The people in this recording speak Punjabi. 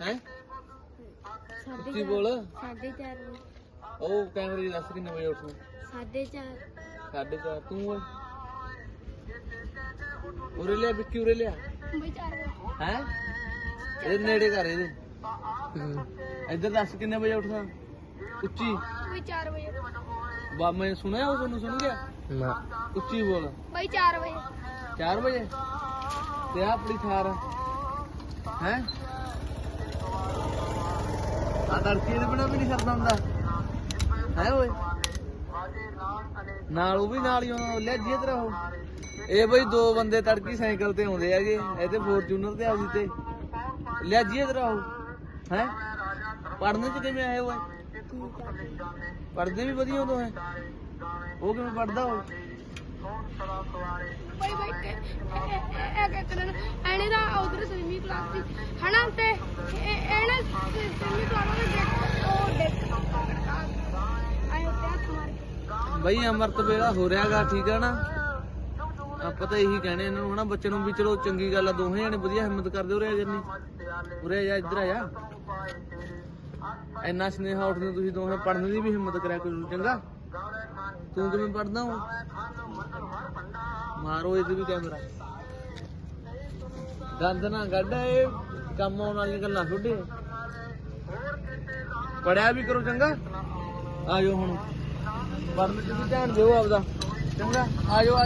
ਹੈ? ਉੱਚੀ ਬੋਲ? ਸਾਢੇ ਚਾਰ ਵਜੇ। ਉਹ ਕੈਮਰੇ 'ਚ ਦੱਸ ਕਿੰਨੇ ਵਜੇ ਉੱਠੂ? ਸਾਢੇ ਚਾਰ। ਸਾਢੇ ਚਾਰ ਤੂੰ ਓਏ ਉਰੇ ਲਿਆ ਵਿੱਕੀ ਉਰੇ ਲਿਆ। ਹੈ? ਇਹਦੇ ਨੇੜੇ ਕਰ ਇਹਦੇ। ਇੱਧਰ ਦੱਸ ਕਿੰਨੇ ਵਜੇ ਉੱਠਦਾ? ਉੱਚੀ। ਬਈ 4 ਵਜੇ। ਬਾ ਮੈਂ ਸੁਣਿਆ ਉਹ ਤੁਹਾਨੂੰ ਸੁਣ ਗਿਆ? ਨਾ। ਉੱਚੀ ਬੋਲ। ਬਈ 4 ਵਜੇ। 4 ਵਜੇ? ਤੇ ਆ ਆਪਣੀ ਥਾਰ ਹੈ? ਆ ਤੜਕੇ ਦੇ ਬਣਾ ਵੀ ਨਹੀਂ ਸਰਦਾ ਹੁੰਦਾ। ਹੈ ਓਏ? ਨਾਲ ਉਹ ਵੀ ਨਾਲ ਹੀ ਆਉਂਦਾ ਲੈ ਜੀ ਇਧਰ ਆਓ ਇਹ ਬਈ ਦੋ ਬੰਦੇ ਤੜਕੀ ਸਾਈਕਲ ਤੇ ਆਉਂਦੇ ਹੈਗੇ, ਇਹ ਤੇ ਫੋਰਚੂਨਰ ਤੇ ਆਉਂਦੀ ਤੇ। ਲੈ ਜੀ ਇਧਰ ਆਓ ਹੈ? ਪੜਨੇ ਚ ਕਿਵੇਂ ਆਏ ਓਏ? ਪੜਦੇ ਵੀ ਵਧੀਆ ਉਦੋਂ ਹੈ। ਉਹ ਕਿਵੇਂ ਪੜਦਾ ਹੋ ਬਈ ਬਈ, ਇਹ- ਇਹ- ਇਹ ਇੱਕ ਐਨੇ ਦਾ ਉਧਰ ਸਵੀਮਿੰਗ ਕਲਾਸ ਸੀ। ਹਨਾ ਤੇ ਬਈ ਅੰਮ੍ਰਿਤ ਵੇਲਾ ਹੋ ਰਿਹਾਗਾ, ਠੀਕ ਆ ਨਾ? ਆਪਾਂ ਤਾਂ ਇਹੀ ਕਹਿਣੇ ਇਹਨਾਂ ਨੂੰ, ਹਨਾ, ਬੱਚੇ ਨੂੰ ਵੀ ਚਲੋ ਚੰਗੀ ਗੱਲ ਆ, ਦੋਹੇ ਜਣੇ ਵਧੀਆ ਹਿੰਮਤ ਕਰਦੇ ਉਰੇ ਆ ਜੰਨੀ ਉਰੇ ਜਾ ਇੱਧਰ ਆ ਜਾ। ਇੰਨਾ ਸਨੇਹਾ ਉੱਠਦੇ ਤੁਸੀਂ ਦੋਹੇ ਪੜਨ ਦੀ ਵੀ ਹਿੰਮਤ ਕਰਿਆ ਕਰੋ, ਚੰਗਾ? ਤੂੰ ਕਿਵੇਂ ਪੜਦਾ ਹੋ ਮਾਰੋ ਇਹਦੇ ਵੀ ਕੈਮਰਾ। ਗੰਦ ਨਾ ਕੱਢ, ਇਹ ਕੰਮ ਆਉਣ ਵਾਲੀਆਂ ਗੱਲਾਂ ਛੋਡੇ ਪੜਿਆ ਵੀ ਕਰੋ ਚੰਗਾ। ਆ ਹੁਣ। ਪੜਨ ਚ ਵੀ ਧਿਆਨ ਦਿਓ ਆਪਦਾ। ਚੰਗਾ। ਆ ਜਾਓ